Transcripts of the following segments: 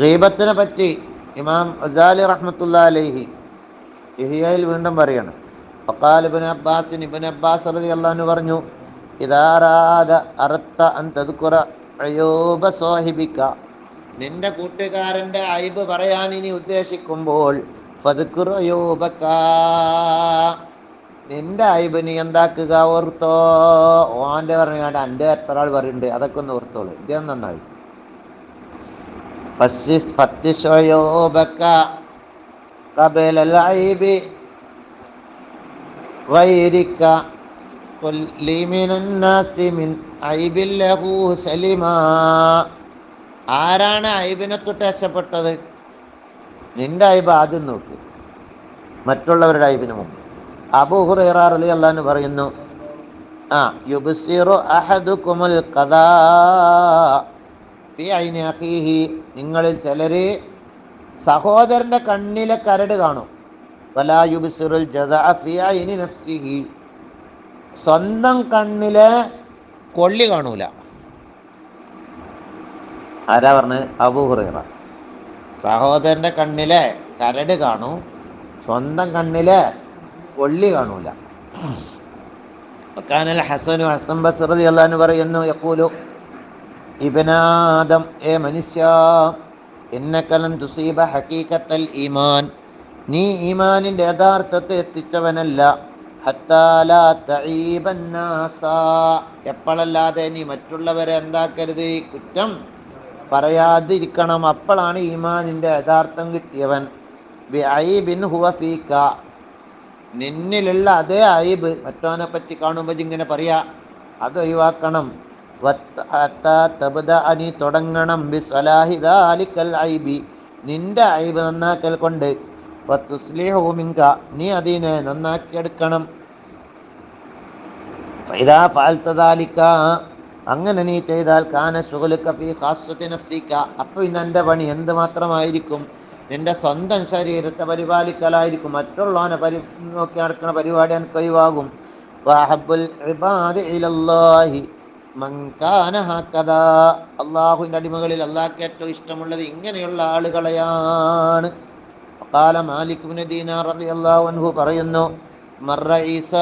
ഗീബത്തിനെ പറ്റി ഇമാം അസാലി റഹ്മത്തുള്ള അലൈഹി ഇഹിയയിൽ വീണ്ടും പറയണം. ഫഖാൽ അബ്ബാസിൻ ഇബിൻ അബ്ബാസ് റതി പറഞ്ഞു ഇദാറാദ അറത്ത അൻ തദ്കുറ അയൂബ സാഹിബിക. നിന്റെ കൂട്ടുകാരന്റെ അയബ് പറയാൻ ഇനി ഉദ്ദേശിക്കുമ്പോൾ ഫതുക്കുറയോബക്ക നിന്റെ നീ എന്താക്കുക ഓർത്തോ. ഓന്റെ പറഞ്ഞു വേണ്ട എന്റെ എത്ര ആൾ പറയുന്നുണ്ട് അതൊക്കെ ഒന്ന് ഓർത്തോളൂ. ഇദ്ദേഹം നന്നായി. ആരാണ് ഐബിനെ തൊട്ട് രക്ഷപ്പെട്ടത്? നിന്റെ അയബ് ആദ്യം നോക്ക്. മറ്റുള്ളവരുടെ അയബിന് മുമ്പ്. അബൂ അലി അള്ളാന്ന് പറയുന്നു ആ യുബ്സിറു അഹദുകുമുൽ ഖദാ കഥാഹി നിങ്ങളിൽ ചിലര് സഹോദരന്റെ കണ്ണിലെ കരട് കാണും. വലാ യുബ്സിറുൽ ജദഅ ഫി ഐനി നഫ്സിഹി. സ്വന്തം കണ്ണിലെ കൊള്ളി കാണൂല. ആരാ പറഞ്ഞത്? അബൂ ഹുറൈറ സഹോദരന്റെ കണ്ണിലെ കരട് കാണൂ സ്വന്തം കണ്ണിലെ ഒള്ളി കാണൂല. ഹസനു ഹസൻ ബസ്റതി അള്ളാൻ പറയുന്നു യക്കൂലു ഇബനാദം ഏ മനുഷ്യ ഇന്നക്കലം തുസീബ ഹക്കീക്കത്തൽ ഈമാൻ. നീ ഈമാനിന്റെ യഥാർത്ഥത്തെ എത്തിച്ചവനല്ല. എപ്പോഴല്ലാതെ നീ മറ്റുള്ളവരെ എന്താക്കരുത്? കുറ്റം പറയാതിരിക്കണം. അപ്പോഴാണ് ഈമാനിന്റെ യഥാർത്ഥം കിട്ടിയവൻ. ഐബിൻ ഹുവ ഫീക നിന്നിലുള്ള അതേ അയിബ് മറ്റവനെ പറ്റി കാണുമ്പോൾ ഇങ്ങനെ പറയാ അത് ഒഴിവാക്കണം. അനി തുടങ്ങണം. ബി സലാഹിദാലിക്കൽ ഐബി നിന്റെ ഐബ് നന്നാക്കൽ കൊണ്ട്. ഫത്തുസ്ലിഹു മിൻക. നീ അതിനെ നന്നാക്കിയെടുക്കണം. ഫൈദാ ഫഅൽത ദാലിക അങ്ങനെ നീ ചെയ്താൽ കാന സുഖലുക്കഫി ഹാസ്വത്തി നഫ്സിക്ക. അപ്പോൾ ഇന്ന് പണി എന്ത് മാത്രമായിരിക്കും നിന്റെ സ്വന്തം ശരീരത്തെ പരിപാലിക്കലായിരിക്കും. മറ്റുള്ളവനെ പരി നോക്കി നടക്കുന്ന പരിപാടി എനിക്ക് ഒഴിവാകും. അള്ളാഹുവിന്റെ അടിമകളിൽ അള്ളാഹ്ക്ക് ഏറ്റവും ഇഷ്ടമുള്ളത് ഇങ്ങനെയുള്ള ആളുകളെയാണ്. കാല മാലിക്കുബിന് ദീനാർ അലി അള്ളാഹു പറയുന്നു മറ ഈസ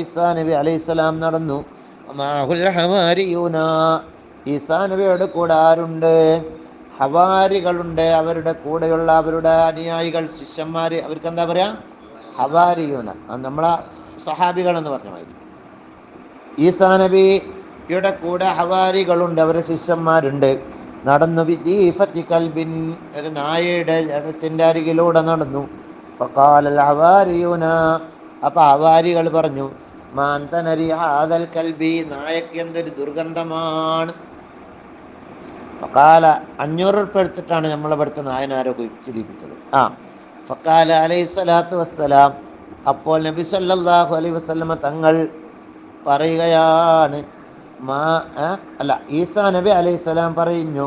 ഈസാ നബി അലൈഹി സ്വലാം നടന്നു. ഈസാ നബിയുടെ കൂടെ ആരുണ്ട്? ഹവാരികളുണ്ട്. അവരുടെ കൂടെയുള്ള അവരുടെ അനുയായികൾ ശിഷ്യന്മാർ അവർക്ക് എന്താ പറയാ? ഹവാരിയൂന. നമ്മളെ സഹാബികൾ എന്ന് പറഞ്ഞ മാതിരി. ഈസാ നബിയുടെ കൂടെ ഹവാരികളുണ്ട്. അവരുടെ ശിഷ്യന്മാരുണ്ട്. നടന്നു കൽബിൻ. ഒരു നായയുടെ ജടത്തിന്റെ അരികിലൂടെ നടന്നു. ഹവാരിയൂന. അപ്പൊ ഹവാരികൾ പറഞ്ഞു മാന്തനരി ആദൽ കൽബി നായക്ക് എന്തൊരു ദുർഗന്ധമാണ്. ഫക്കാല അഞ്ഞൂറ് ഉറുപ്പ് എടുത്തിട്ടാണ് നമ്മളെ ഇവിടുത്തെ നായനാരോ ചിരിപ്പിച്ചത് ആ ഫക്കാല അലൈഹി സ്വലാത്തു വസ്സലാം. അപ്പോൾ നബി സല്ലാഹു അലൈഹി വസ്ലമ തങ്ങൾ പറയുകയാണ് മാ അല്ല ഈസാ നബി അലൈഹി സ്വലാം പറയുന്നു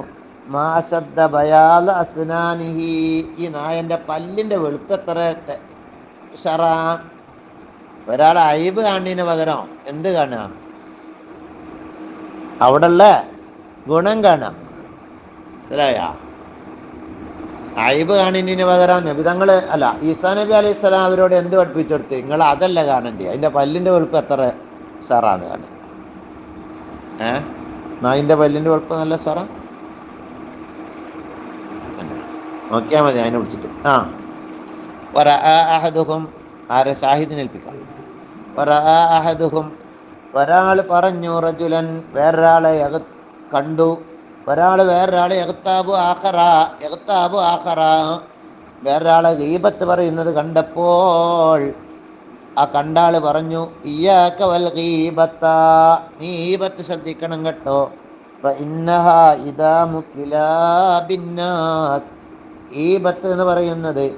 മാ അശബ്ദ ബയാല അസ്നാനിഹി. ഈ നായന്റെ പല്ലിന്റെ വെളുപ്പ് എത്ര ഷറാ ഒരാളെ അയവ് കാണുന്നതിന് പകരം എന്ത് കാണുക? അവിടെയുള്ള ഗുണം കാണാം മനസ്സിലായാ? അയവ് കാണുന്നതിന് പകരം നബിതങ്ങൾ അല്ല ഈസാ നബി അലൈഹി സ്വലാം അവരോട് എന്ത് പഠിപ്പിച്ചെടുത്ത് നിങ്ങൾ അതല്ല കാണണ്ടേ അതിന്റെ പല്ലിന്റെ വെളുപ്പ് എത്ര സാറാന്ന് കാണുക. ഏ? നായിന്റെ പല്ലിന്റെ വെളുപ്പ് നല്ല സാറാ? നോക്കിയാൽ മതി അതിനെ വിളിച്ചിട്ട്. ആ. അഹദുഹും ആരെ വറഅ അഹദുഹും. ഒരാൾ പറഞ്ഞു റജുലൻ വേറൊരാളെ കണ്ടു. ഒരാൾ വേറൊരാളെ എകത്താബു ആഖറ എകത്താബു ആഖറ. വേറൊരാളെ ഗീബത്ത് പറയുന്നത് കണ്ടപ്പോൾ ആ കണ്ടാൾ പറഞ്ഞു ഇയാക്ക വൽ ഗീബത്ത. നീ ഈബത്ത് ശ്രദ്ധിക്കണം കേട്ടോ. ഈപത്ത് എന്ന് പറയുന്നത്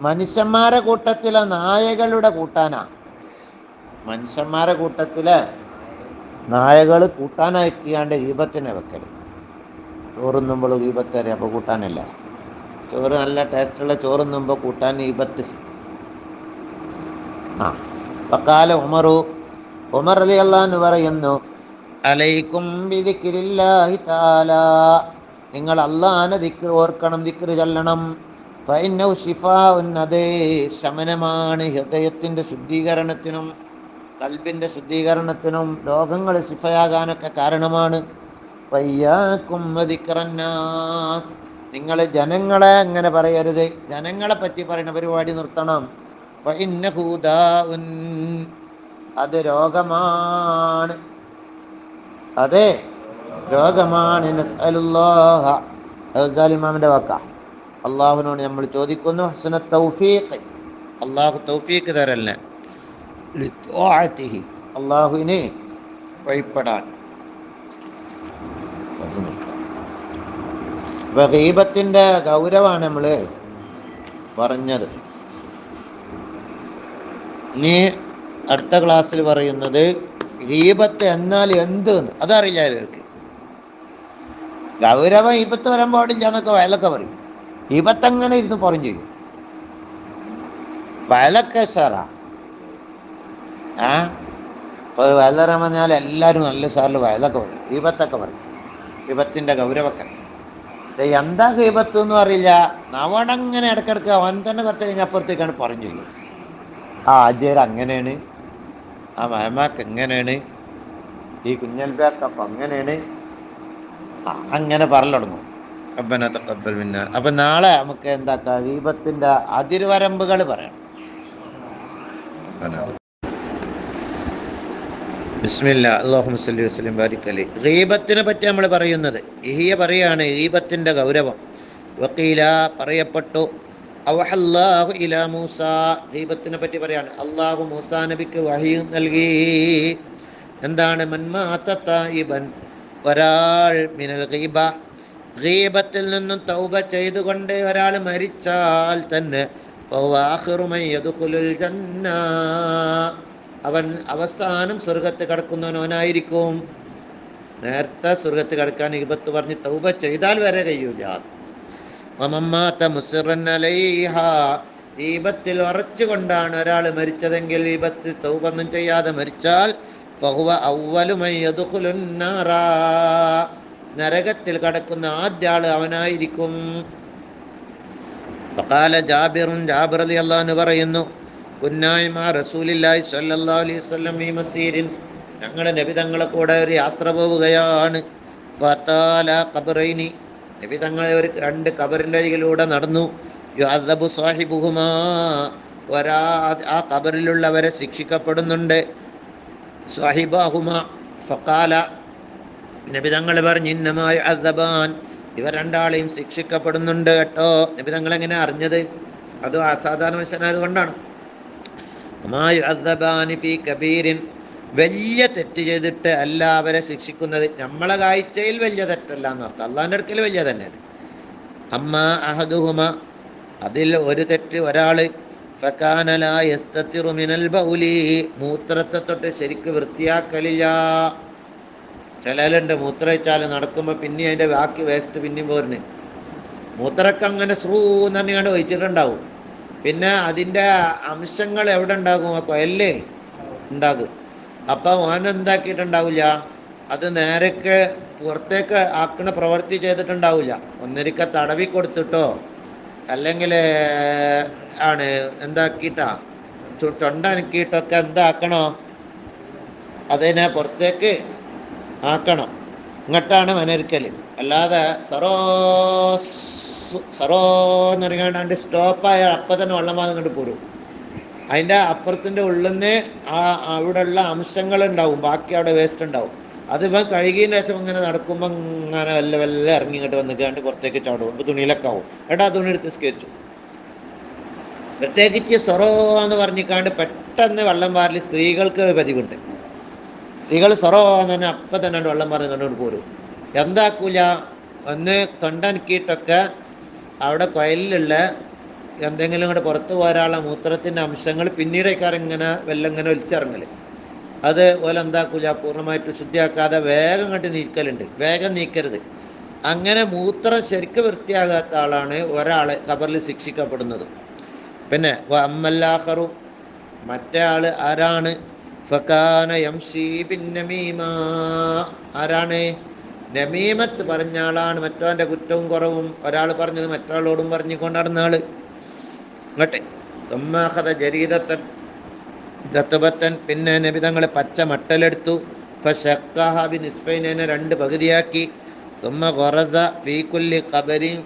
മനുഷ്യന്മാരെ കൂട്ടത്തിലെ നായകളുടെ കൂട്ടാനാ. മനുഷ്യന്മാരെ കൂട്ടത്തിൽ നായകൾ കൂട്ടാനാക്കിയാണ്ട് ഈപത്തിനെ വെക്കൽ ചോറുന്നുമ്പോൾ ഈപത്ത് അറിയാം അപ്പോൾ കൂട്ടാനല്ല? ചോറ് നല്ല ടേസ്റ്റുള്ള ചോറുന്നുമ്പോൾ കൂട്ടാൻ ഈപത്ത് ആ വക്കാല ഉമറു ഉമർ അലി അള്ളാന്ന് പറയുന്നു അലൈക്കും നിങ്ങൾ അള്ളാഹനെ ദിക്ർ ഓർക്കണം ദിക്ർ ചൊല്ലണം. ഫൈനൗ ഷിഫ ഉന്നതേ ശമനമാണ് ഹൃദയത്തിന്റെ ശുദ്ധീകരണത്തിനും കൽബിന്റെ ശുദ്ധീകരണത്തിനും രോഗങ്ങൾ ശിഫയാകാനൊക്കെ കാരണമാണ്. വയ്യാക്കും നിങ്ങൾ ജനങ്ങളെ അങ്ങനെ പറയരുത്. ജനങ്ങളെ പറ്റി പറയുന്ന പരിപാടി നിർത്തണം. അത് രോഗമാണ്. അതെ രോഗമാണ്. ഇമാമിന്റെ വാക്ക. അള്ളാഹുവിനോട് നമ്മൾ ചോദിക്കുന്നു ഹസന തൗഫീഖ്. അള്ളാഹു തൗഫീഖ് തരല്ലേ. അള്ളാഹുവിനെ വഴിപ്പെടാൻ. ഗൗരവാണ് അപ്പൊ ഗീബത്തിന്റെ ഗൗരവമാണ് നമ്മൾ പറഞ്ഞത്. ഇനി അടുത്ത ക്ലാസ്സിൽ പറയുന്നത് ഗീബത്ത് എന്നാൽ എന്ത്. അതറിയില്ല ഇവർക്ക് ഗൗരവം ഈപത്ത് വരാൻ പാടില്ല എന്നൊക്കെ വയലൊക്കെ പറയും. ഈപത്ത് അങ്ങനെ ഇരുന്ന് പറഞ്ഞു ചെയ്യും? വയലൊക്കെ സാറാ ആ? ഇപ്പോൾ വയലറിയാൻ പറഞ്ഞാൽ എല്ലാവരും നല്ല സാറിൽ വയലൊക്കെ പറയും. ഹീപത്തൊക്കെ പറയും. ഈപത്തിന്റെ ഗൗരവൊക്കെ. പക്ഷേ എന്താ ഹീപത്ത് എന്ന് അറിയില്ല. നവടങ്ങനെ ഇടക്കിടക്ക് അവൻ തന്നെ കുറച്ച് കഴിഞ്ഞ അപ്പുറത്തേക്കാണ് പറഞ്ഞു ചെയ്യും ആ അജയർ അങ്ങനെയാണ്. ആ മഹമാക്ക് എങ്ങനെയാണ് ഈ കുഞ്ഞൽബാക്കപ്പം അങ്ങനെയാണ്. അങ്ങനെ പറഞ്ഞു തുടങ്ങും. റബ്ബന അപ്പൊ നാളെ നമുക്ക് എന്താക്കാം? ദീപത്തിന്റെ അതിർവരമ്പുകൾ പറയണം. ബിസ്മില്ല അള്ളാഹു മുസ്ലി വസ്ലിം ബാരിക് അലി. ഗീബത്തിനെ പറ്റി നമ്മൾ പറയുന്നത്. ഇഹിയ പറയാണ് ഗീബത്തിന്റെ ഗൗരവം. വക്കീല പറയപ്പെട്ടു അവഹല്ലാഹു ഇലാ മൂസ. ഗീബത്തിനെ പറ്റി പറയാണ്. അള്ളാഹു മൂസ നബിക്ക് വഹി നൽകി. എന്താണ്? മന്മാത്ത തായിബൻ ഒരാൾ മിനൽ ഗീബ. ഗീബത്തിൽ നിന്നും തൗബ ചെയ്തുകൊണ്ട് ഒരാൾ മരിച്ചാൽ തന്നെ ജന്ന. അവൻ അവസാനം സ്വർഗത്ത് കടക്കുന്നവനവനായിരിക്കും. നേരത്തെ സ്വർഗത്ത് കടക്കാൻ ഇബത്ത് പറഞ്ഞ് തൗബ ചെയ്താൽ വരെ കഴിയൂല. വമമ്മാത്ത മുസിറൻ അലൈഹ. ഈബത്തിൽ ഉറച്ചുകൊണ്ടാണ് ഒരാൾ മരിച്ചതെങ്കിൽ ഈബത്ത് തൗബൊന്നും ചെയ്യാതെ മരിച്ചാൽ ഫഹുവ മൻ നരകത്തിൽ കടക്കുന്ന ആദ്യ ആൾ അവനായിരിക്കും. ജാബിറും ജാബിർ അലി പറയുന്നു സ്വല്ലല്ലാഹു അലൈഹി വസല്ലം മസീരിൻ ഞങ്ങളുടെ നബിതങ്ങളെ കൂടെ ഒരു യാത്ര പോവുകയാണ്. ഖബറൈനി. നബി തങ്ങളെ ഒരു രണ്ട് ഖബറിന്റെ അരികിലൂടെ നടന്നു. സാഹിബുഹുമാ. ഒരാ ആ ഖബറിലുള്ളവരെ ശിക്ഷിക്കപ്പെടുന്നുണ്ട്. ഫക്കാല നബി തങ്ങൾ പറഞ്ഞു ഇന്നമായ അദബാൻ ഇവർ രണ്ടാളെയും ശിക്ഷിക്കപ്പെടുന്നുണ്ട് കേട്ടോ. നബിതങ്ങൾ എങ്ങനെ അറിഞ്ഞത്? അത് അസാധാരണ മനുഷ്യനായത് കൊണ്ടാണ് കബീരിൻ. വലിയ തെറ്റ് ചെയ്തിട്ട് അല്ല അവരെ ശിക്ഷിക്കുന്നത് നമ്മളെ കാഴ്ചയിൽ വലിയ തെറ്റല്ല എന്നർത്ഥം. അള്ളാഹിന്റെ അടുക്കൽ വലിയ തന്നെയാണ്. അമ്മ അഹദുഹുമ അതിൽ ഒരു തെറ്റ് മിനൽ ബൗലി മൂത്രത്തെ തൊട്ട് ശരിക്ക് വൃത്തിയാക്കലില്ല. ചിലലുണ്ട് വെച്ചാൽ നടക്കുമ്പോൾ പിന്നെ അതിന്റെ ബാക്കി വേസ്റ്റ് പിന്നെയും പോരുന്നു മൂത്രക്ക അങ്ങനെ സ്രൂ എന്ന് പറഞ്ഞാണ്ട് ഒഴിച്ചിട്ടുണ്ടാവും. പിന്നെ അതിന്റെ അംശങ്ങൾ എവിടെ ഉണ്ടാകും? ആ കൊയൽ ഉണ്ടാകും. അപ്പം ഓൻ എന്താക്കിയിട്ടുണ്ടാവില്ല? അത് നേരക്ക് പുറത്തേക്ക് ആക്കണ പ്രവൃത്തി ചെയ്തിട്ടുണ്ടാവില്ല. ഒന്നരിക്ക തടവി കൊടുത്തിട്ടോ അല്ലെങ്കിൽ ആണ് എന്താക്കിയിട്ടാ തൊണ്ടനക്കിയിട്ടൊക്കെ എന്താക്കണോ അതിനെ പുറത്തേക്ക് ആക്കണം. ഇങ്ങോട്ടാണ് മനരിക്കൽ അല്ലാതെ സറോ സറോ എന്ന് സ്റ്റോപ്പ് ആയാൽ അപ്പം തന്നെ വെള്ളം വാങ്ങി ഇങ്ങോട്ട് പോരും. അതിന്റെ അപ്പുറത്തിന്റെ ഉള്ളിൽ നിന്ന് ആ അവിടെയുള്ള അംശങ്ങൾ ഉണ്ടാവും ബാക്കി അവിടെ വേസ്റ്റ് ഉണ്ടാവും അതിപ്പോൾ കഴുകിയതിന് ശേഷം ഇങ്ങനെ നടക്കുമ്പോൾ ഇങ്ങനെ വല്ല വല്ല ഇറങ്ങി ഇങ്ങോട്ട് വന്നിട്ടാണ്ട് പുറത്തേക്ക് ചാടും ഇപ്പോൾ തുണിയിലൊക്കെ ആവും. എടാ തുണി എടുത്ത് സ്കെച്ചു പ്രത്യേകിച്ച് സൊറോ എന്ന് പറഞ്ഞിക്കാണ്ട് പെട്ടെന്ന് വെള്ളം സ്ത്രീകൾക്ക് ഒരു പതിവുണ്ട്. സ്ത്രീകൾ സൊറോ എന്ന് പറഞ്ഞാൽ അപ്പം തന്നെ വെള്ളം പാർന്ന് കണ്ടുകൊണ്ട് പോരും. എന്താക്കൂല? ഒന്ന് തൊണ്ടനക്കിയിട്ടൊക്കെ അവിടെ കൊയലിലുള്ള എന്തെങ്കിലും കൂടെ പുറത്ത് പോരാനുള്ള മൂത്രത്തിന്റെ അംശങ്ങൾ പിന്നീടേക്കാർ ഇങ്ങനെ വെല്ലം ഇങ്ങനെ ഒലിച്ചിറങ്ങൽ. അത് പോലെ എന്താക്കൂല പൂർണമായിട്ട് ശുദ്ധിയാക്കാതെ വേഗം കണ്ട് നീക്കലുണ്ട്. വേഗം നീക്കരുത്. അങ്ങനെ മൂത്രം ശരിക്ക് വൃത്തിയാകാത്ത ആളാണ് ഒരാളെ ഖബറിൽ ശിക്ഷിക്കപ്പെടുന്നത്. പിന്നെ അമ്മല്ലാഹറു മറ്റേ ആൾ ആരാണ്? ഫക്കാന ആരാണ്? നമീമത്ത് പറഞ്ഞ ആളാണ്. മറ്റവന്റെ കുറ്റവും കുറവും ഒരാൾ പറഞ്ഞത് മറ്റൊരാളോടും പറഞ്ഞുകൊണ്ട് നടന്ന ആൾ. ഇങ്ങോട്ടെ. സമ്മാഹത ജരീതത്തൻ ഗത്തബത്തൻ പിന്നെ നബി തങ്ങൾ പച്ച മട്ടലെടുത്തു. ഫഷക്കാഹ ബിൻ ഇസ്ഫൈനെ രണ്ട് പകുതിയാക്കി. സുമ്മ ഖറസ ഫീ കുല്ലി ഖബരിൻ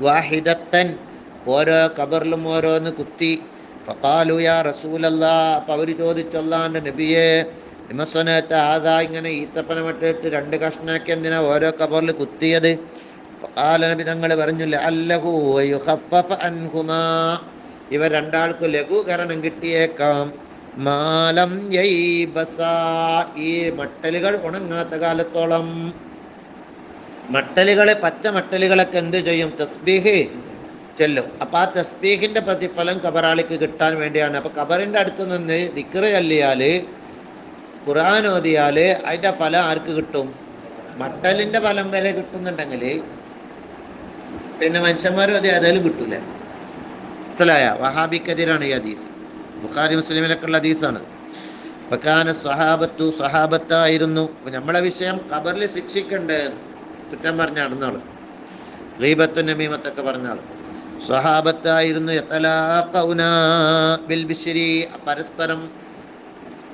വാഹിദത്തൻ. ഓരോ കബറിലും ഓരോന്ന് കുത്തി. ഫഖാലു യാ റസൂലല്ലാ. അപ്പം അവർ ചോദിച്ചൊല്ലാന്റെ നബിയെ നിമസ്വനത്ത് ആദാ ഇങ്ങനെ ഈത്തപ്പനമിട്ടിട്ട് രണ്ട് കഷ്ണാക്കി എന്തിനാ ഓരോ കബറിൽ കുത്തിയത്? ആലനബിതങ്ങൾ നബി തങ്ങൾ പറഞ്ഞു ലഅല്ലഹു വയുഖഫഫ അൻഹുമാ. ഇവർ രണ്ടാൾക്കും ലഘൂകരണം കിട്ടിയേക്കാം. മാലം ഈ മട്ടലുകൾ ഉണങ്ങാത്ത കാലത്തോളം. മട്ടലുകളെ പച്ച മട്ടലുകളൊക്കെ എന്ത് ചെയ്യും? തസ്ബീഹ് ചെല്ലും. അപ്പൊ ആ തസ്ബീഹിന്റെ പ്രതിഫലം കബറാളിക്ക് കിട്ടാൻ വേണ്ടിയാണ്. അപ്പൊ കബറിന്റെ അടുത്ത് നിന്ന് ദിക്റ് ചൊല്ലിയാൽ ഖുർആൻ ഓതിയാൽ അതിന്റെ ഫലം ആർക്ക് കിട്ടും? മട്ടലിന്റെ ഫലം വരെ കിട്ടുന്നുണ്ടെങ്കിൽ പിന്നെ മനുഷ്യന്മാർ ഓതി ഏതായാലും കിട്ടൂല? മനസ്സിലായ? വഹാബിക്കെതിരാണ് ഈ ഹദീസ്. ബുഖാരി മുസ്ലിമിലൊക്കെ ഉള്ള ഹദീസാണ്. ബക്കാന സ്വഹാബത്തു സ്വഹാബത്തായിരുന്നു. നമ്മളെ വിഷയം ഖബറിൽ ശിക്ഷിക്കണ്ടേ? കുറ്റം പറഞ്ഞ നടന്നാൾ ഗീബത്തു നമീമത്തൊക്കെ പറഞ്ഞാൾ സ്വഹാബത്തായിരുന്നു. യതലാഖൗന ബിൽ ബിശ്രി. പരസ്പരം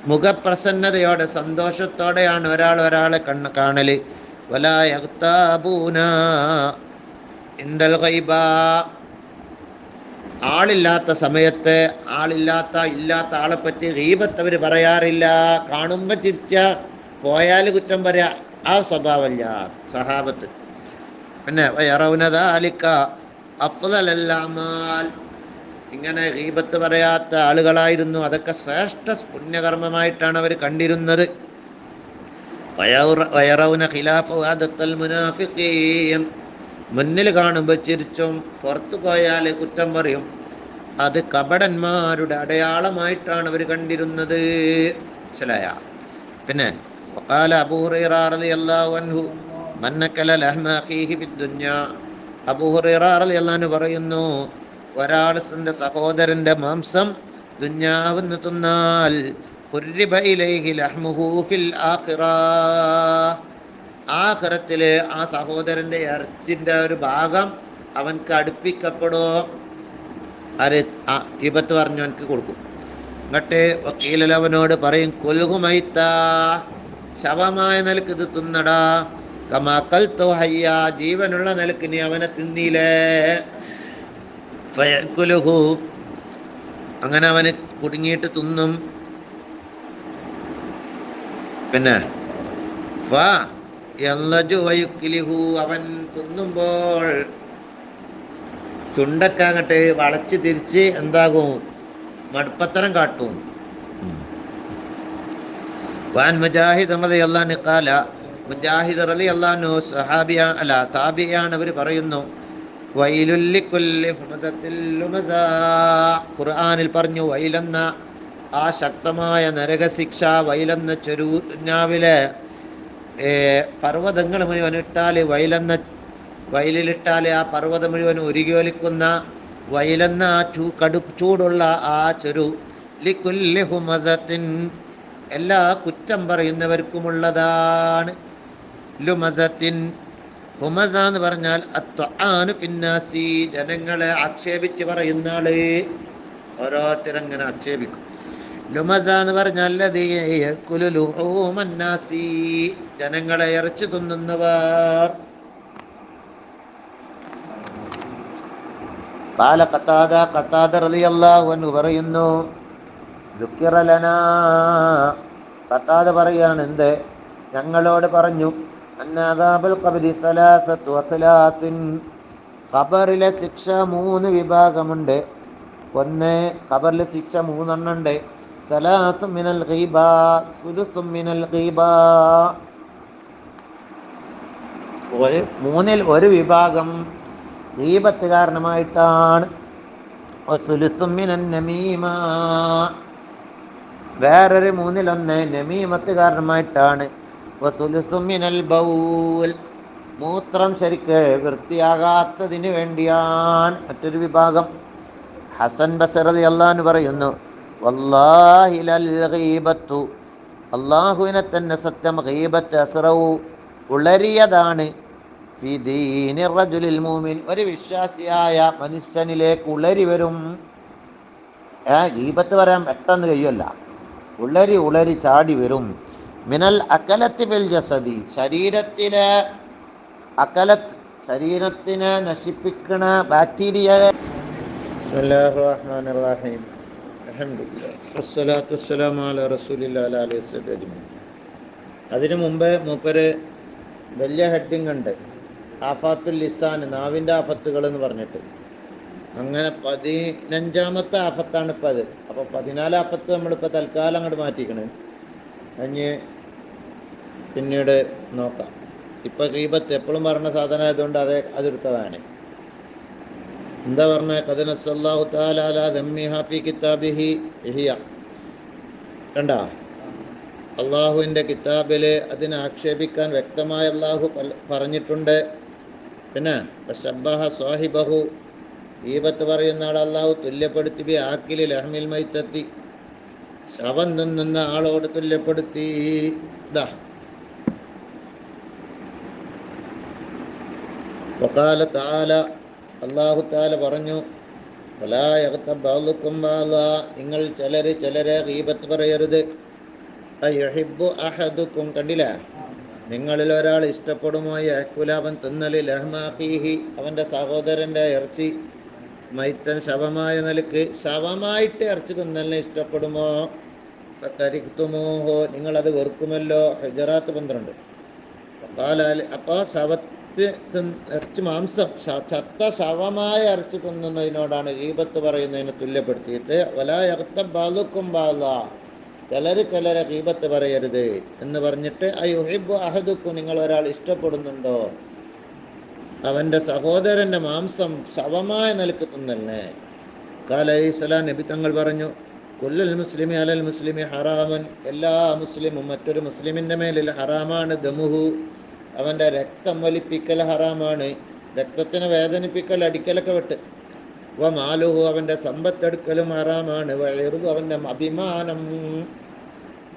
മുഖപ്രസന്നതയോടെ സന്തോഷത്തോടെയാണ് ഒരാൾ ഒരാളെ കണ്ണ് ഗൈബ. ആളില്ലാത്ത സമയത്ത് ആളില്ലാത്ത ഇല്ലാത്ത ആളെ പറ്റി ഗീബത്ത് അവർ പറയാറില്ല. കാണുമ്പോൾ ചിരിച്ച പോയാൽ കുറ്റം പറയാ. ആ സ്വഭാവമല്ല സഹാബത്ത്. പിന്നെ അഫ്ദലല്ലാമാൽ ഇങ്ങനെ ഗീബത്ത് പറയാത്ത ആളുകളായിരുന്നു അതൊക്കെ ശ്രേഷ്ഠ പുണ്യകർമ്മമായിട്ടാണ് അവർ കണ്ടിരുന്നത് വയറ- വയറൗന ഖിലാഫ വാദത്തൽ മുനാഫിഖീൻ മുന്നിൽ കാണുമ്പോൾ ചിരിച്ചും പുറത്തു പോയാൽ കുറ്റം പറയും അത് കപടന്മാരുടെ അടയാളമായിട്ടാണ് അവർ കണ്ടിരുന്നത് മനസ്സിലായ പിന്നെ وقال أبو هريرة رضي الله عنه من أكل لحم أخيه في الدنيا അബൂ ഹുറൈറ റളിയല്ലാഹു അൻഹു പറയുന്നു ഒരാൾ തന്റെ സഹോദരന്റെ മാംസം ദുന്യാവെന്ന് തിന്നാൽ ആഹ്റത്തിലെ ആ സഹോദരന്റെ അർച്ചിന്റെ ഒരു ഭാഗം അവൻക്ക് അടുപ്പിക്കപ്പെടോ. അരെ ഇബത്ത് പറഞ്ഞു അവനക്ക് കൊടുക്കും. എന്നിട്ട് വക്കീലവനോട് പറയും കൊലുകുമൈത്ത ശവമായ നിലയ്ക്ക് ഇത് തിന്നടാ. കമാക്കൽ ഹയ്യ ജീവനുള്ള നിലയ്ക്ക് നീ അവനെ തിന്നീലേ. ഫയക്കുലുഹു. അങ്ങനെ അവന് കുടുങ്ങിയിട്ട് തിന്നും. പിന്നെ ഫ യല്ലജു വയുക്കിലിഹു. അവൻ തിന്നുമ്പോൾ ചുണ്ടക്കാങ്ങട്ട് വളച്ച് തിരിച്ച് എന്താകും? മടുപ്പത്തരം കാട്ടും. വാൻ മുജാഹിദ് റളിയല്ലാഹു കാല മുജാഹിദ് റളിയല്ലാഹു സഹാബിയ അല്ല താബിയാണ് അവർ പറയുന്നു ഖുർആനിൽ പറഞ്ഞു വൈലെന്ന ആ ശക്തമായ നരകശിക്ഷ വൈലെന്ന ചെരുവിലെ പർവതങ്ങൾ മുഴുവൻ ഇട്ടാൽ വൈലെന്ന വയലിലിട്ടാൽ ആ പർവതം മുഴുവൻ ഒരുകിയൊലിക്കുന്ന വയലെന്ന ആ ചൂ കടു ചൂടുള്ള ആ ചെരു ലിക്കുല്ലിഹുമസത്തിൻ എല്ലാ കുറ്റം പറയുന്നവർക്കുമുള്ളതാണ്. ലുമസത്തിൻ ഹുമസ എന്ന് പറഞ്ഞാൽ അത്വാനു ഫിന്നാസി ജനങ്ങളെ ആക്ഷേപിച്ച് പറയുന്ന ആൾ. ഓരോരുത്തരങ്ങനെ ആക്ഷേപിക്കും. ലുമസ എന്ന് പറഞ്ഞാൽ ജനങ്ങളെ ഇറച്ചു തിന്നുന്നവർ. കാല കത്താദ കത്താദ റളിയല്ലാഹു എന്ന് പറയുന്നു ദുഃഖിറലന കത്താദ പറയുകയാണ് എന്ത്? ഞങ്ങളോട് പറഞ്ഞു അന്നാദാബുൽ ഖബരി സലാസത്തു വസലാസിൻ ഖബറിലെ ശിക്ഷ മൂന്ന് വിഭാഗമുണ്ട്. ഒന്ന് ഖബറിലെ ശിക്ഷ മൂന്നെണ്ണുണ്ട് സലാസും മിനൽ ഖീബ സുലുസും മിനൽ ഖീബ. ഒരു മൂന്നിൽ ഒരു വിഭാഗം ദീപത്ത് കാരണമായിട്ടാണ്. നമീമ. വേറൊരു മൂന്നിലൊന്ന് നമീമത്ത് കാരണമായിട്ടാണ്. മിനൽ ബൗൽ. മൂത്രം ശരിക്ക് വൃത്തിയാകാത്തതിന് വേണ്ടിയാണ് മറ്റൊരു വിഭാഗം. ഹസൻ ബസറലി അള്ളാന്ന് പറയുന്നു അള്ളാഹുവിനെ തന്നെ സത്യം ഹീബത്ത് അസറവു ഉളരിയതാണ്. ഒരു വിശ്വാസിയായ മനുഷ്യനിലേക്ക് ഉളരി വരും. ഏ ഗീബത്ത് പറയാൻ പെട്ടെന്ന് കഴിയുമല്ല. ഉളരി ഉളരി ചാടി വരും. മിനൽ അക്കലത്ത് ബിൽ ജസദി. ശരീരത്തിലെ അക്കലത്ത് ശരീരത്തിനെ നശിപ്പിക്കണ ബാക്ടീരിയ അതിനു മുമ്പ് മൂപ്പര് വലിയ ഹെഡിങ് ഉണ്ട്. ആഫാത്തുൽ ലിസാൻ നാവിന്റെ ആഫത്തുകൾ എന്ന് പറഞ്ഞിട്ട്. അങ്ങനെ പതിനഞ്ചാമത്തെ ആഫത്താണ് ഇപ്പം അത് അപ്പോൾ പതിനാല് ആഫത്ത് നമ്മളിപ്പോൾ തൽക്കാലം അങ്ങോട്ട് മാറ്റിക്കണേ. കഴിഞ്ഞ് പിന്നീട് നോക്കാം. ഇപ്പം ഗീബത്ത് എപ്പോഴും പറഞ്ഞ സാധനം ആയതുകൊണ്ട് അതെ അതെടുത്തതാണ് എന്താ പറഞ്ഞ? കഥനസ്സല്ലാഹു താലാല ദമ്മി കിതാബിഹി ഇഹിയ കണ്ടാ? അള്ളാഹുവിന്റെ കിതാബിൽ അതിനെ ആക്ഷേപിക്കാൻ വ്യക്തമായ അള്ളാഹു പറഞ്ഞിട്ടുണ്ട്. പിന്നെ ഷബ്ബഹ സ്വാഹിബഹു ഈബത്ത് പറയുന്ന ആൾ അള്ളാഹു തുല്യപ്പെടുത്തി ബി ആക്കിലി ലഹ്മിൽ മൈത്തത്തി ശവം തിന്നുന്ന ആളോട് തുല്യപ്പെടുത്തി. ഇതാ. വക്കാല താല അള്ളാഹു താല പറഞ്ഞു. നിങ്ങൾ ചിലര് ചിലരെ ഗീബത്ത് പറയരുത്. അഹദുക്കും കണ്ടില്ല? നിങ്ങളിൽ ഒരാൾ ഇഷ്ടപ്പെടുമോ? യഅ്കുലവൻ തിന്നലിൽ ലഹ്മാഹീഹി അവന്റെ സഹോദരന്റെ ഇറച്ചി മൈത്തൻ ശവമായ നിലയ്ക്ക് ശവമായിട്ട് ഇറച്ചി തിന്നലിനെ ഇഷ്ടപ്പെടുമോ? തരിക്തുമോഹോ നിങ്ങളത് വെറുക്കുമല്ലോ? ഹുജറാത്ത് പന്ത്രണ്ട്. അപ്പോൾ ശവത്ത് തിന്ന് ഇറച്ചി മാംസം ചത്ത ശവമായ ഇറച്ചി തിന്നുന്നതിനോടാണ് ഗീബത്ത് പറയുന്നതിന് തുല്യപ്പെടുത്തിയിട്ട് വലായർത്ത ബാലുക്കും ബാല ചിലര് ചിലരെ ഗീബത്ത് പറയരുത് എന്ന് പറഞ്ഞിട്ട് അയ്യുഹിബു അഹദുക്കും. നിങ്ങൾ ഒരാൾ ഇഷ്ടപ്പെടുന്നുണ്ടോ? അവന്റെ സഹോദരന്റെ മാംസം ശവമായ നിലയ്ക്ക് തിന്നല്ലേ? കാലൈസലാം നബി തങ്ങൾ പറഞ്ഞു കുല്ലൽ മുസ്ലിമി അലൽ മുസ്ലിമി ഹറാമൻ. എല്ലാ മുസ്ലിമും മറ്റൊരു മുസ്ലിമിന്റെ മേലിൽ ഹറാമാണ് ദമുഹു. അവന്റെ രക്തം വലിപ്പിക്കൽ ഹറാമാണ്. രക്തത്തിന് വേദനിപ്പിക്കൽ അടിക്കലൊക്കെ വിട്ട്. വ മാലുഹു അവന്റെ സമ്പത്തെടുക്കലും ഹറാമാണ്. വയറുതു അവന്റെ അഭിമാനം.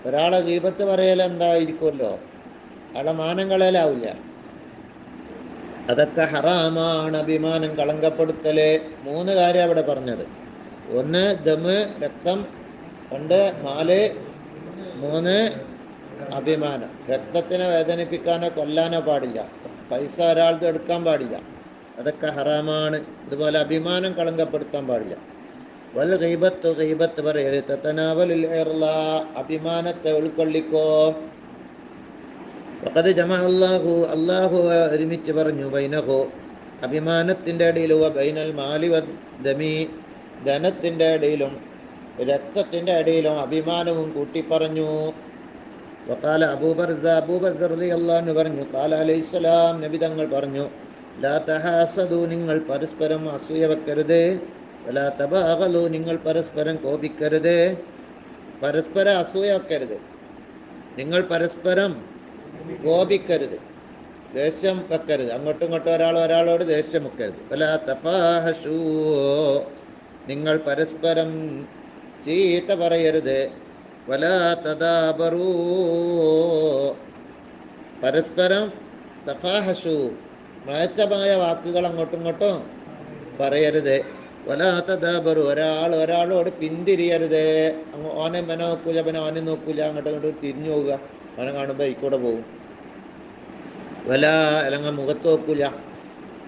ഒരാളെ ദീപത്ത് പറയൽ എന്തായിരിക്കുമല്ലോ? അയാളെ മാനം കളയലാവില്ല അതൊക്കെ ഹറാമാണ്. അഭിമാനം കളങ്കപ്പെടുത്തൽ മൂന്ന് കാര്യം അവിടെ പറഞ്ഞത്. ഒന്ന് ദമ് രക്തം. രണ്ട് മാൽ. മൂന്ന് അഭിമാനം. രക്തത്തിനെ വേദനിപ്പിക്കാനോ കൊല്ലാനോ പാടില്ല. പൈസ ഒരാൾക്ക് എടുക്കാൻ പാടില്ല. അതൊക്കെ ഹറാമാണ്. ഇതുപോലെ അഭിമാനം കളങ്കപ്പെടുത്താൻ പാടില്ല. വൽ ഗൈബത്ത് ഗൈബത്ത് തത്തനാവലിൽ അഭിമാനത്തെ ഉൾക്കൊള്ളിക്കോ. വഖദ് ജമഅ അല്ലാഹു അള്ളാഹു ഒരുമിച്ച് പറഞ്ഞു ബൈനഹു അഭിമാനത്തിന്റെ ഇടയിലും ബൈനൽ മാലിവ ദമി ധനത്തിന്റെ ഇടയിലും രക്തത്തിന്റെ ഇടയിലും അഭിമാനവും കൂട്ടി പറഞ്ഞു വക്കാല അബൂബർസ അബൂബർസ അള്ളാഹു പറഞ്ഞു കാല അലൈഹിസ്സലാം നബി തങ്ങൾ പറഞ്ഞു ലാ തഹാസദു നിങ്ങൾ പരസ്പരം അസൂയ വെക്കരുത് വലാ തബാഗലു നിങ്ങൾ പരസ്പരം കോപിക്കരുത് പരസ്പര അസൂയ വെക്കരുത് നിങ്ങൾ പരസ്പരം കോപിക്കരുത് ദേഷ്യം വെക്കരുത് അങ്ങോട്ടും ഇങ്ങോട്ടും ഒരാൾ ഒരാളോട് ദേഷ്യം വെക്കരുത്. വലാ തഫാഹഷൂ നിങ്ങൾ പരസ്പരം ചീത്ത പറയരുത് പരസ്പരം തഫാഹഷു മ്ലേച്ഛമായ വാക്കുകൾ അങ്ങോട്ടും ഇങ്ങോട്ടും പറയരുത്. വലാ തദാബറു ഒരാൾ ഒരാളോട് പിന്തിരിയരുത്. ഓനെ മെന നോക്കൂല പിന്നെ ഓനെ നോക്കൂല അങ്ങോട്ടും ഇങ്ങോട്ട് തിരിഞ്ഞു പോവുക. ഓനെ കാണുമ്പോൾ ഇക്കൂടെ പോകും. വല അല്ലെങ്കിൽ മുഖത്ത് നോക്കൂല.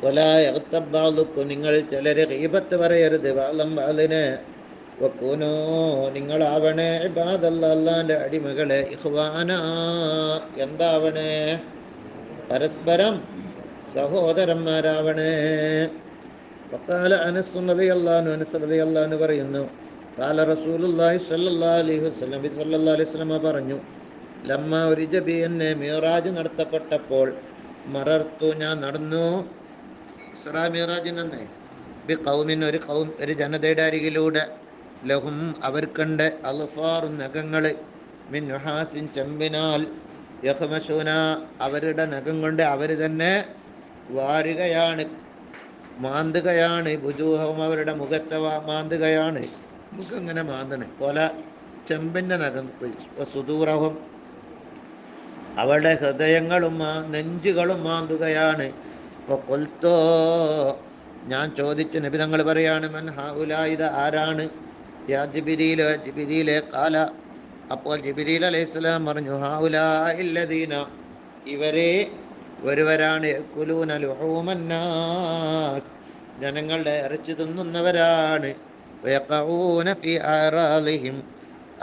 വല എത്തബാലുക്കും നിങ്ങൾ ചിലരെ ഗീബത്ത് പറയരുത്. വാളം വാലിന് വക്കൂനോ നിങ്ങളാവണേ. ഇബാദല്ല അല്ലാന്റെ അടിമകളെ ഇഹ്വാന എന്താവണേ? പരസ്പരം സഹോദരന്മാരാവണേ. വക്കാല അനസ് റളിയല്ലാഹു അനസ് റളിയല്ലാഹു പറയുന്നു കാല റസൂലുള്ളാഹി സ്വല്ലല്ലാഹു അലൈഹി സ്വല്ലല്ലാഹു അലൈഹി വസല്ലം പറഞ്ഞു ലമ്മ ഒരു ജബി എന്നെ മീറാജ് നടത്തപ്പെട്ടപ്പോൾ മറർത്തു ഞാൻ നടന്നു. ഇസ്രാ മീറാജിനെന്നേ ബി കൗമിൻ ഒരു കൗം ഒരു ജനതയുടെ അരികിലൂടെ ലഹും അവർക്കുണ്ട് അൽഫാറു നഖങ്ങൾ മിൻ നുഹാസിൻ ചെമ്പിനാൽ യഹ്മശൂന അവരുടെ നഖം കൊണ്ട് അവർ തന്നെ വാരുകയാണ് മാന്തുകയാണ് ഭുജൂഹവും അവരുടെ മുഖത്തെ മാന്തുകയാണ്. മുഖം മുഖങ്ങനെ മാന്തണ്. കൊല ചെമ്പിന്റെ നഖം സുദൂറവും അവരുടെ ഹൃദയങ്ങളും നെഞ്ചുകളും മാന്തുകയാണ്. കൊൽത്തോ ഞാൻ ചോദിച്ചു നബി തങ്ങൾ പറയാണ് മൻ ഹൗലാ ഇത് ആരാണ്? യാ ജിബിരിയിലെ ജിബിരിയിലെ കാല അപ്പോൾ ജിബിരിൽ അലൈഹിസ്സലാം പറഞ്ഞു ഹൗലാ ഇല്ലദീന ഇവരെ ഒരുവരാണ് യഅ്കുലൂന ലുഹൂമന്നാസ് ജനങ്ങളുടെ ഇറച്ചി തിന്നുന്നവരാണ്.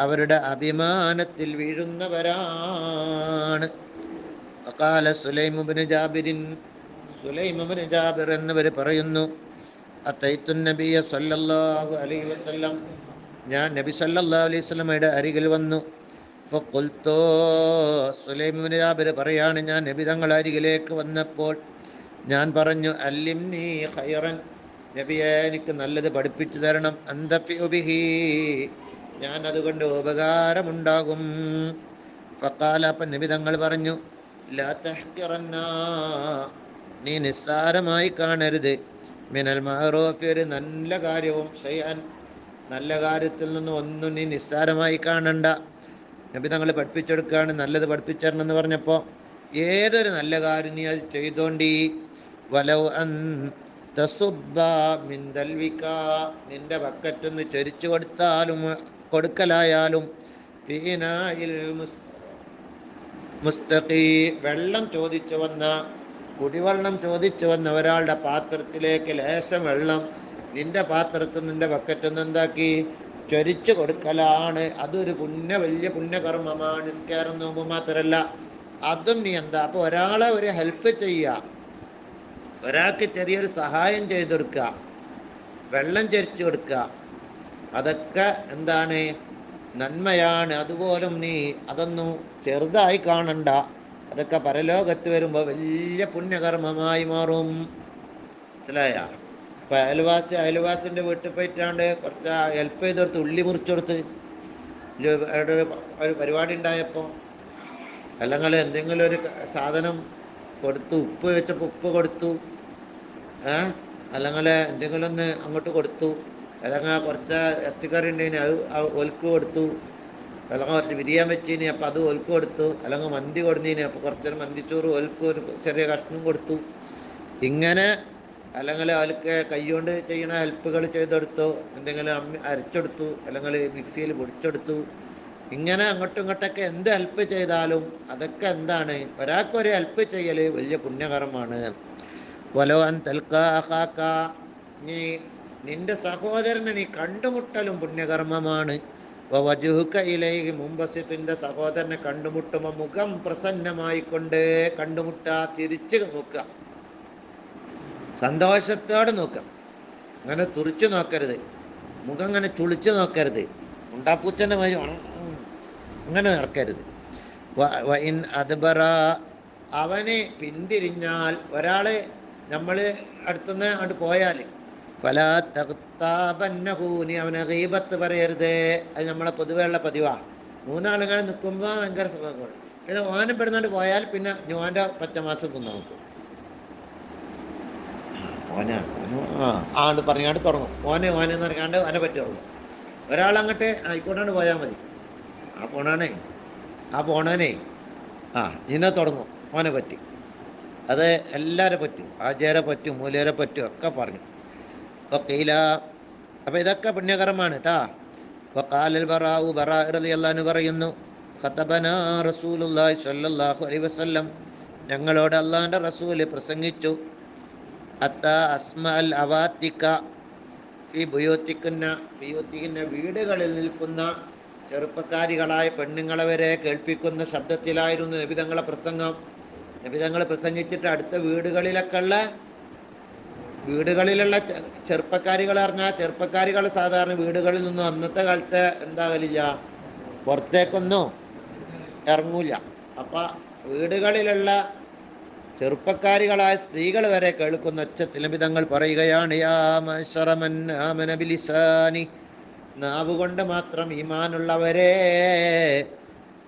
അവരുടെ അഭിമാനത്തിൽ വീഴുന്നവരാണ്. അകാല സുലൈമുബിന് ജാബിരിൻ സുലൈമുബിന് ജാബിർ എന്നിവർ പറയുന്നു അത്തൈത്തു നബിയ സല്ലല്ലാഹു അലൈഹി വസല്ലം ഞാൻ നബി സല്ലല്ലാഹു അലൈഹി വസല്ലമയുടെ അരികിൽ വന്നു. ഫഖുൽതോ ഇബ്നു ജാബിർ പറയാണ് ഞാൻ നബി തങ്ങൾ അരികിലേക്ക് വന്നപ്പോൾ ഞാൻ പറഞ്ഞു അല്ലിംനി ഖൈറൻ നബിയെ എനിക്ക് നല്ലത് പഠിപ്പിച്ചു തരണം. അന്തഫിഹി ഞാൻ അതുകൊണ്ട് ഉപകാരമുണ്ടാകും. ഫക്കാല അപ്പം നബി തങ്ങൾ പറഞ്ഞു ലാ നീ നിസ്സാരമായി കാണരുത്. മിനൽ മഹറോഫി ഒരു നല്ല കാര്യവും ചെയ്യാൻ നല്ല കാര്യത്തിൽ നിന്ന് ഒന്നും നീ നിസ്സാരമായി കാണണ്ട. നബി തങ്ങൾ പഠിപ്പിച്ചെടുക്കുകയാണ് നല്ലത് പഠിപ്പിച്ചരണം എന്ന് പറഞ്ഞപ്പോൾ ഏതൊരു നല്ല കാര്യം നീ അത് ചെയ്തോണ്ടി? വലൗ അൻ തസുബ്ബ മിൻ ദൽവിക നിന്റെ ബക്കറ്റൊന്ന് ചൊരിച്ചു കൊടുത്താലും കൊടുക്കലായാലും മുസ്തഖി വെള്ളം ചോദിച്ചു വന്ന കുടിവെള്ളം ചോദിച്ചു വന്ന ഒരാളുടെ പാത്രത്തിലേക്ക് ലേശം വെള്ളം നിന്റെ പാത്രത്തിൽ നിന്റെ ബക്കറ്റിൽ നിന്ന് എന്താക്കി? ചൊരിച്ചു കൊടുക്കലാണ്. അതൊരു പുണ്യ വലിയ പുണ്യകർമ്മമാണ്. നിസ്കാരം നോമ്പ് മാത്രമല്ല അതും നീ എന്താ? അപ്പോൾ ഒരാളെ ഒരു ഹെൽപ്പ് ചെയ്യുക. ഒരാൾക്ക് ചെറിയൊരു സഹായം ചെയ്തു കൊടുക്കുക. വെള്ളം ചരിച്ചു കൊടുക്കുക. അതൊക്കെ എന്താണ്? നന്മയാണ്. അതുപോലെ നീ അതൊന്നും ചെറുതായി കാണണ്ട. അതൊക്കെ പരലോകത്ത് വരുമ്പോൾ വലിയ പുണ്യകർമ്മമായി മാറും. മനസ്സിലായ? ഇപ്പം അയൽവാസി അയൽവാസിന്റെ വീട്ടിൽ പോയിട്ടാണ്ട് കുറച്ച് ഹെൽപ്പ് ചെയ്ത് കൊടുത്ത് ഉള്ളി മുറിച്ചു കൊടുത്ത് ഒരു ഒരു പരിപാടി ഉണ്ടായപ്പോൾ അല്ലെങ്കിൽ എന്തെങ്കിലും ഒരു സാധനം കൊടുത്തു ഉപ്പ് വെച്ചപ്പോൾ ഉപ്പ് കൊടുത്തു ഏ? അല്ലെങ്കിൽ എന്തെങ്കിലും ഒന്ന് അങ്ങോട്ട് കൊടുത്തു അല്ലെങ്കിൽ കുറച്ച് ഇറച്ചിക്കറി ഉണ്ടെങ്കിൽ അത് ഒലുക്ക് കൊടുത്തു അല്ലെങ്കിൽ കുറച്ച് ബിരിയാണി വെച്ചതിന് അപ്പോൾ അത് ഒലുക്ക് കൊടുത്തു അല്ലെങ്കിൽ മന്തി കൊടുന്നീനി അപ്പോൾ കുറച്ചൊരു മന്തിച്ചോറ് ഒലുക്ക് ഒരു ചെറിയ കഷ്ണം കൊടുത്തു. ഇങ്ങനെ അല്ലെങ്കിൽ അവർക്ക് കൈകൊണ്ട് ചെയ്യുന്ന ഹെൽപ്പുകൾ ചെയ്തെടുത്തു എന്തെങ്കിലും അമ്മി അരച്ചെടുത്തു അല്ലെങ്കിൽ മിക്സിയിൽ പൊടിച്ചെടുത്തു. ഇങ്ങനെ അങ്ങോട്ടും ഇങ്ങോട്ടൊക്കെ എന്ത് ഹെൽപ്പ് ചെയ്താലും അതൊക്കെ എന്താണ്? ഒരാൾക്കൊരു ഹെൽപ്പ് ചെയ്യൽ വലിയ പുണ്യകരമാണ്. വലോ അൻ നീ നിന്റെ സഹോദരനെ നീ കണ്ടുമുട്ടലും പുണ്യകർമ്മമാണ്. വജുഹുക്ക ഇലൈഹി മുമ്പസ്യത്തിന്റെ സഹോദരനെ കണ്ടുമുട്ടുമ്പോൾ മുഖം പ്രസന്നമായിക്കൊണ്ട് കണ്ടുമുട്ടുക തിരിച്ച് നോക്കുക. സന്തോഷത്തോടെ നോക്കാം. അങ്ങനെ തുറിച്ചു നോക്കരുത്. മുഖം അങ്ങനെ ചുളിച്ചു നോക്കരുത്. ഉണ്ടാപ്പൂച്ചന്റെ മാതിരി അങ്ങനെ നടക്കരുത്. ഇൻ അദ്ബറ അവനെ പിന്തിരിഞ്ഞാൽ ഒരാളെ നമ്മൾ അടുത്തുനിന്ന് അങ്ങോട്ട് പോയാൽ ഫലാ തകുത്താപന്നഹൂനി അവനെ ഗീബത്ത് പറയരുത്. അത് നമ്മളെ പൊതുവെയുള്ള പതിവാ. മൂന്നാളുകളെ നിൽക്കുമ്പോൾ ഭയങ്കര സുഖമാണ് പിന്നെ ഓനം പെടുന്നോണ്ട് പോയാൽ പിന്നെ ഞാൻ പച്ചമാസം തിന്നു നോക്കും. ഓന ആ. ആണ്ട് പറഞ്ഞാണ്ട് തുടങ്ങും. ഓനെ ഓനെ എന്ന് പറഞ്ഞാണ്ട് ഓനെ പറ്റി തുടങ്ങും. ഒരാൾ അങ്ങോട്ട് ആയിക്കോട്ടാണ്ട് പോയാൽ മതി. ആ പോണാണേ ആ പോണാനേ ആ ഇന്നെ തുടങ്ങും ഓനെ പറ്റി. അത് എല്ലാവരെ പറ്റും. ആചാരെ പറ്റും മൂലേരെ പറ്റും ഒക്കെ പറഞ്ഞു. വക്കീല. അപ്പോൾ ഇതൊക്കെ പുണ്യകരമാണ് കേട്ടാ വക്കാലൽ ബറാവു ബറാ റളിയല്ലാഹു പറയുന്നു അലൈഹി വസല്ലം. ഞങ്ങളോട് അള്ളാഹിന്റെ റസൂൽ പ്രസംഗിച്ചു. അത്ത അസ്മൽ അവാത്തിക്ക. ഫി ബുയോത്തിക്കുന്ന ബുയോത്തിക്കുന്ന വീടുകളിൽ നിൽക്കുന്ന ചെറുപ്പക്കാരികളായ പെണ്ണുങ്ങളെ വരെ കേൾപ്പിക്കുന്ന ശബ്ദത്തിലായിരുന്നു നബിതങ്ങളെ പ്രസംഗം. നബിതങ്ങളെ പ്രസംഗിച്ചിട്ട് അടുത്ത വീടുകളിലൊക്കെ ഉള്ള വീടുകളിലുള്ള ചെറുപ്പക്കാരികൾ പറഞ്ഞാൽ ചെറുപ്പക്കാരികൾ സാധാരണ വീടുകളിൽ നിന്നും അന്നത്തെ കാലത്ത് എന്താകലില്ല പുറത്തേക്കൊന്നും ഇറങ്ങൂല. അപ്പം വീടുകളിലുള്ള ചെറുപ്പക്കാരികളായ സ്ത്രീകൾ വരെ കേൾക്കുന്ന ഒച്ച തിലമിതങ്ങൾ പറയുകയാണ് യാ മഅ്ശറമൻ ആമന ബിലിസാനി നാവ് കൊണ്ട് മാത്രം ഈമാനുള്ളവരെ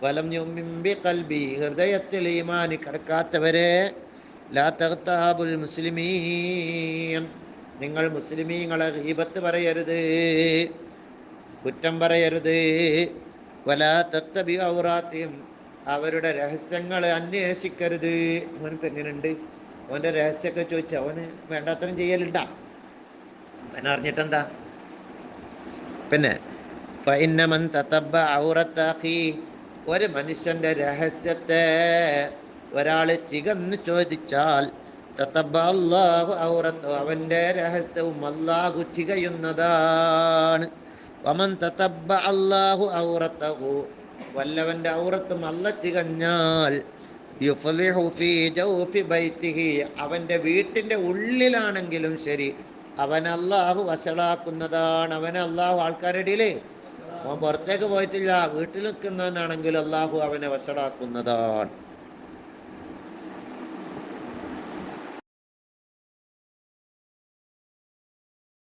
വലം ഞുമ്പി കൽബി ഹൃദയത്തിൽ ഈമാനി കിടക്കാത്തവരെ ലാ തഗ്താബുൽ മുസ്ലിമീൻ നിങ്ങൾ മുസ്ലിമീങ്ങളെ ഹീബത്ത് പറയരുത് കുറ്റം പറയരുത് വലാ തത്തബി ഔറാത്തിയും അവരുടെ രഹസ്യങ്ങൾ അന്വേഷിക്കരുത്. അവനിപ്പോൾ എങ്ങനെയുണ്ട് അവന്റെ രഹസ്യമൊക്കെ ചോദിച്ചാൽ അവന് വേണ്ടാത്തരം ചെയ്യലുണ്ട? അവൻ അറിഞ്ഞിട്ടെന്താ? പിന്നെ ഫൈനമൻ തത്തബ്ബ ഔറത്താഹി ഒരു മനുഷ്യന്റെ രഹസ്യത്തെ ഒരാൾ ചികന്ന് ചോദിച്ചാൽ തത്തബ്ബ അല്ലാഹു ഔറത്തോ അവന്റെ രഹസ്യവും അല്ലാഹു ചികയുന്നതാണ്. വമൻ തത്തബ്ബ അല്ലാഹു ഔറത്തഹു വല്ലവന്റെ ഔറത്തും അല്ല ചികഞ്ഞാൽ അവന്റെ വീട്ടിന്റെ ഉള്ളിലാണെങ്കിലും ശരി അവൻ അല്ലാഹു വഷളാക്കുന്നതാണ്. അവൻ അല്ലാഹു ആൾക്കാരുടെ അവൻ പുറത്തേക്ക് പോയിട്ടില്ല വീട്ടിൽ നിൽക്കുന്നവനാണെങ്കിൽ അല്ലാഹു അവനെ വഷളാക്കുന്നതാണ്.